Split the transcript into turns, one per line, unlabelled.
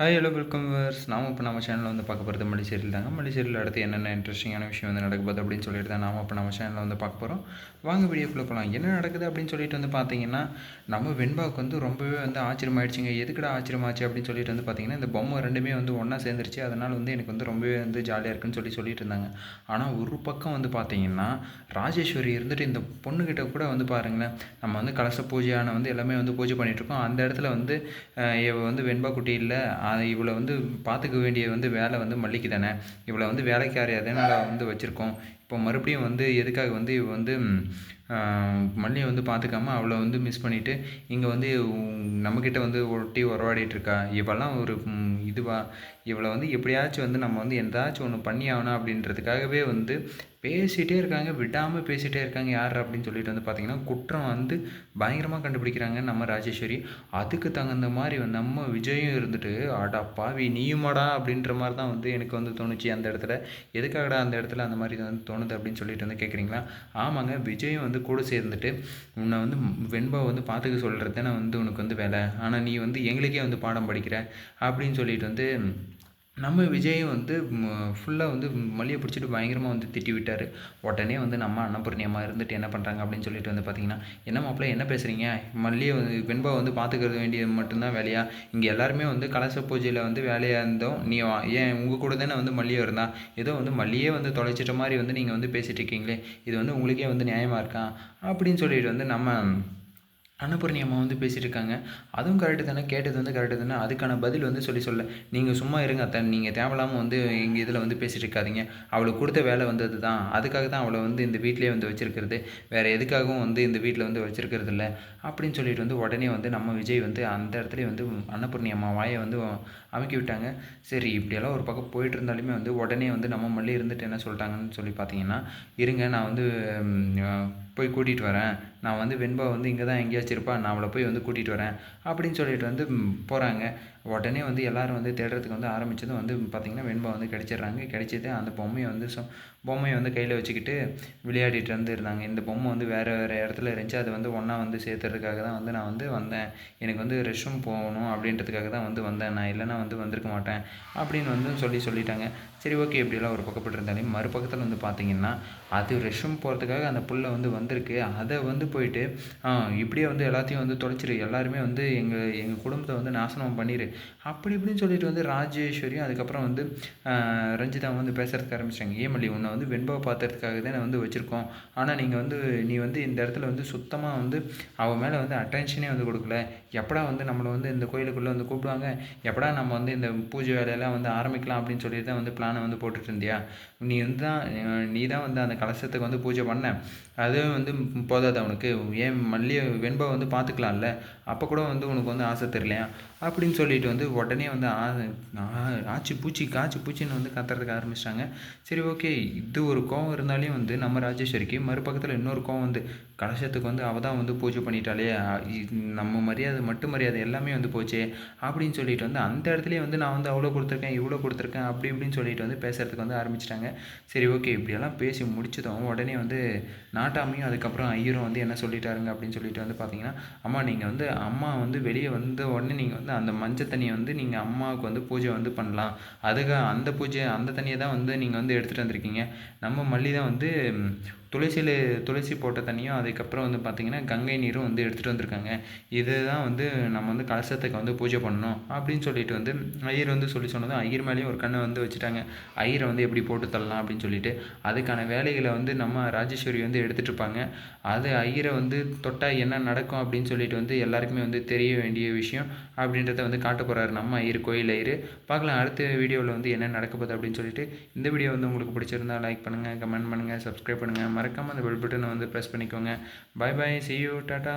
Hi hello welcome verse நாம் இப்போ நம்ம சேனலில் வந்து பார்க்க போகிறது மல்லி தாங்க. மல்லி அடுத்து என்னென்ன இன்ட்ரெஸ்டிங்கான விஷயம் வந்து நடக்க போகுது அப்படின்னு சொல்லிட்டு தான் நாம் இப்போ நம்ம சேனலில் வந்து பார்க்க போகிறோம் வாங்க வீடியோக்குள்ளே போகலாம் என்ன நடக்குது அப்படின்னு சொல்லிட்டு வந்து பார்த்தீங்கன்னா நம்ம வெண்பாவுக்கு வந்து ரொம்பவே வந்து ஆச்சரியமாயிடுச்சுங்க. எதுக்குடா ஆச்சரியமாச்சு அப்படின்னு சொல்லிட்டு வந்து பார்த்தீங்கன்னா இந்த பொம்மை ரெண்டுமே வந்து ஒன்றா சேர்ந்துருச்சு. அதனால் வந்து எனக்கு வந்து ரொம்பவே வந்து ஜாலியாக இருக்குன்னு சொல்லி சொல்லிட்டு இருந்தாங்க. ஆனால் ஒரு பக்கம் வந்து பார்த்தீங்கன்னா ராஜேஸ்வரி இருந்துட்டு இந்த பொண்ணுக்கிட்ட கூட வந்து பாருங்களேன் நம்ம வந்து கலச பூஜையான வந்து எல்லாமே வந்து பூஜை பண்ணிகிட்ருக்கோம் அந்த இடத்துல வந்து இவ வந்து வெண்பா குட்டி இல்லை இவளை வந்து பார்த்துக்க வேண்டிய வந்து வேலை வந்து மல்லிக்கு தானே. இவளை வந்து வேலைக்காரி அதனால் வந்து வச்சுருக்கோம்? இப்போ மறுபடியும் வந்து எதுக்காக வந்து இவ வந்து மல்லியை வந்து பார்த்துக்காம அவளை வந்து மிஸ் பண்ணிவிட்டு இங்கே வந்து நம்மக்கிட்ட வந்து ஒட்டி உறவாடிட்டுருக்கா இவெல்லாம் ஒரு இதுவாக இவளை வந்து எப்படியாச்சும் வந்து நம்ம வந்து எந்தாச்சும் ஒன்று பண்ணி ஆகணும் அப்படின்றதுக்காகவே வந்து பேசிகிட்டே இருக்காங்க. விடாமல் பேசிகிட்டே இருக்காங்க. யார் அப்படின்னு சொல்லிட்டு வந்து பார்த்திங்கன்னா குற்றம் வந்து பயங்கரமாக கண்டுபிடிக்கிறாங்க நம்ம ராஜேஸ்வரி. அதுக்கு தகுந்த மாதிரி நம்ம விஜயும் இருந்துட்டு ஆடா பாவி நீயுமாடா? அப்படின்ற மாதிரி தான் வந்து எனக்கு வந்து தோணுச்சு அந்த இடத்துல. எதுக்காகடா அந்த இடத்துல அந்த மாதிரி வந்து அப்படின்னு சொல்லிட்டு வந்து கேட்குறீங்களா ஆமாங்க விஜயும் வந்து கூட சேர்ந்துட்டு உன்னை வந்து வெண்பாவை வந்து பார்த்துக்க சொல்கிறது தானே வந்து உனக்கு வந்து வேலை. ஆனால் நீ வந்து எங்களுக்கே வந்து பாடம் படிக்கிற அப்படின்னு சொல்லிட்டு வந்து நம்ம விஜயும் வந்து ஃபுல்லாக வந்து மல்லியை பிடிச்சிட்டு பயங்கரமாக வந்து திட்டி விட்டார். உடனே வந்து நம்ம அன்னபூர்ணியமாக இருந்துட்டு என்ன பண்ணுறாங்க அப்படின்னு சொல்லிட்டு வந்து பார்த்தீங்கன்னா என்ன மாப்பிள்ள என்ன பேசுகிறீங்க மல்லியை வந்து வெண்பா வந்து பார்த்துக்கிறது வேண்டியது மட்டும்தான் வேலையா? இங்கே எல்லாருமே வந்து கலச பூஜையில் வந்து வேலையாக இருந்தோம். நீ வா- ஏன் உங்கள் கூட தானே வந்து மல்லியை இருந்தா? ஏதோ வந்து மல்லியே வந்து தொலைச்சிட்ட மாதிரி வந்து நீங்கள் வந்து பேசிகிட்டு இருக்கீங்களே. இது வந்து உங்களுக்கே வந்து நியாயமாக இருக்கா? அப்படின்னு சொல்லிட்டு வந்து நம்ம அன்னபூர்ணி அம்மா வந்து பேசிகிட்டு இருக்காங்க அதுவும் கரெக்டு தானே? கேட்டது வந்து கரெக்டு தானே? அதுக்கான பதில் வந்து சொல்லி சொல்ல. நீங்கள் சும்மா இருங்க அத்தை. நீங்கள் தேவையில்லாமல் வந்து எங்கள் இதில் வந்து பேசிட்டு இருக்காதீங்க அவளுக்கு கொடுத்த வேலை வந்தது தான் அதுக்காக தான் அவளை வந்து இந்த வீட்டிலே வந்து வச்சுருக்கிறது. வேறு எதுக்காகவும் வந்து இந்த வீட்டில் வந்து வச்சுருக்கிறது இல்லை. அப்படின்னு சொல்லிட்டு வந்து உடனே வந்து நம்ம விஜய் வந்து அந்த இடத்துல வந்து அன்னபூர்ணி அம்மா வாயை வந்து அமைக்கி விட்டாங்க. சரி இப்படியெல்லாம் ஒரு பக்கம் போயிட்டு இருந்தாலுமே வந்து உடனே வந்து நம்ம மல்லி இருந்துட்டு என்ன சொல்லிட்டாங்கன்னு சொல்லி பார்த்தீங்கன்னா இருங்க நான் வந்து போய் கூட்டிகிட்டு வரேன். நான் வந்து வெண்பா வந்து இங்கே தான் எங்கேயாச்சும் இருப்பா நான் அவளை போய் வந்து கூட்டிகிட்டு வரேன் அப்படின்னு சொல்லிட்டு வந்து போகிறாங்க உடனே வந்து எல்லாரும் வந்து தேடுறதுக்கு வந்து ஆரம்பிச்சதும் வந்து பார்த்திங்கன்னா வெண்பா வந்து கிடச்சிடுறாங்க. கிடைச்சது அந்த பொம்மையை வந்து சொ பொம்மையை வந்து கையில் வச்சுக்கிட்டு விளையாடிட்டு வந்து இருந்தாங்க. இந்த பொம்மை வந்து வேறு வேறு இடத்துல இருந்துச்சு. அது வந்து ஒன்றா வந்து சேர்த்துறதுக்காக தான் வந்து நான் வந்து வந்தேன். எனக்கு வந்து ரெஸ்ட் ரூம் போகணும் அப்படின்றதுக்காக தான் வந்து வந்தேன். நான் இல்லைன்னா வந்து வந்திருக்க மாட்டேன் அப்படின்னு வந்து சொல்லி சொல்லிட்டாங்க. சரி ஓகே இப்படியெல்லாம் ஒரு பக்கப்பட்டு இருந்தாலும் மறுபக்கத்தில் வந்து பார்த்தீங்கன்னா அது ரெஸ்ட் ரூம் போகிறதுக்காக அந்த புல்லை வந்து வந்திருக்கு. அதை வந்து போயிட்டு இப்படியே வந்து எல்லாத்தையும் வந்து தொலைச்சிரு. எல்லாருமே வந்து எங்கள் எங்கள் குடும்பத்தை வந்து நாசனம் பண்ணிடு அப்படி இப்படின்னு சொல்லிட்டு வந்து ராஜேஸ்வரியும் அதுக்கப்புறம் வந்து ரஞ்சிதா வந்து பேசுறதுக்கு ஆரம்பிச்சிட்டாங்க. ஏமல்லி உன்னை வந்து வெண்பாவை பாத்திரத்துக்காக தான் வந்து வச்சுருக்கோம். ஆனால் நீங்கள் வந்து நீ வந்து இந்த இடத்துல வந்து சுத்தமாக வந்து அவன் மேலே வந்து அட்டென்ஷனே வந்து கொடுக்கல. எப்படா வந்து நம்மளை வந்து இந்த கோயிலுக்குள்ளே வந்து கூப்பிடுவாங்க? எப்படா நம்ம வந்து இந்த பூஜை வேலையெல்லாம் வந்து ஆரம்பிக்கலாம்? அப்படின்னு சொல்லிட்டு தான் வந்து பிளானை வந்து போட்டுட்டு இருந்தியா? நீ வந்து தான் நீ தான் வந்து அந்த கலசத்துக்கு வந்து பூஜை பண்ண. அதுவும் வந்து போதாது அவனுக்கு ஏன் மல்லியை வெண்பா வந்து பார்த்துக்கலாம்ல. அப்போ கூட வந்து உனக்கு வந்து ஆசை தெரியலையா? அப்படின்னு சொல்லிட்டு வந்து உடனே வந்து ஆ- ஆச்சி பூச்சி காய்ச்சி பூச்சின்னு வந்து கத்துறதுக்கு ஆரம்பிச்சிட்டாங்க. சரி ஓகே. இது ஒரு கோவம் இருந்தாலையும் வந்து நம்ம ராஜேஸ்வரிக்கு மறுபக்கத்தில் இன்னொரு கோவம் வந்து கலசத்துக்கு வந்து அவள் தான் வந்து பூஜை பண்ணிட்டாலே நம்ம மரியாதை மட்டும் மரியாதை எல்லாமே வந்து போச்சே. அப்படின்னு சொல்லிட்டு வந்து அந்த இடத்துலேயே வந்து நான் வந்து அவ்வளோ கொடுத்துருக்கேன் இவ்வளோ கொடுத்துருக்கேன் அப்படி இப்படின்னு சொல்லிட்டு வந்து பேசுறதுக்கு வந்து ஆரம்பிச்சிட்டாங்க. சரி ஓகே. இப்படியெல்லாம் பேசி முடிச்சதும் உடனே வந்து நாட்டாமையும் அதுக்கப்புறம் ஐயரும் வந்து என்ன சொல்லிட்டாருங்க அப்படின்னு சொல்லிட்டு வந்து பார்த்தீங்கன்னா அம்மா நீங்கள் வந்து அம்மா வந்து வெளியே வந்த உடனே நீங்கள் வந்து அந்த மஞ்சள் தண்ணியை வந்து நீங்கள் அம்மாவுக்கு வந்து பூஜை வந்து பண்ணலாம். அதுக்கு அந்த பூஜை அந்த தண்ணியை தான் வந்து நீங்கள் வந்து எடுத்துகிட்டு வந்திருக்கீங்க. நம்ம மல்லி தான் வந்து துளசியில் துளசி போட்ட தண்ணியும் அதுக்கப்புறம் வந்து பார்த்திங்கன்னா கங்கை நீரும் வந்து எடுத்துகிட்டு வந்திருக்காங்க. இதுதான் வந்து நம்ம வந்து கலசத்துக்கு வந்து பூஜை பண்ணணும் அப்படின்னு சொல்லிட்டு வந்து ஐயர் வந்து சொல்லி சொன்னதும் ஐயர் மேலேயும் ஒரு கண்ணை வந்து வச்சுட்டாங்க. ஐயரை வந்து எப்படி போட்டு தள்ளலாம் அப்படின்னு சொல்லிட்டு அதுக்கான வேலைகளை வந்து நம்ம ராஜேஸ்வரி வந்து எடுத்துகிட்டு இருப்பாங்க. அது ஐயரை வந்து தொட்டால் என்ன நடக்கும் அப்படின்னு சொல்லிட்டு வந்து எல்லாருக்குமே வந்து தெரிய வேண்டிய விஷயம் அப்படின்றத வந்து காட்ட போகிறாரு நம்ம ஐயர் கோயில் ஐயர். பார்க்கலாம் அடுத்த வீடியோவில் வந்து என்ன நடக்க போகுது அப்படின்னு சொல்லிட்டு இந்த வீடியோ வந்து உங்களுக்கு பிடிச்சிருந்தா லைக் பண்ணுங்கள் கமெண்ட் பண்ணுங்கள் சப்ஸ்கிரைப் பண்ணுங்கள் மறக்காமல் அந்த பெல் பட்டனை வந்து ப்ரெஸ் பண்ணிக்கோங்க. Bye bye see you tata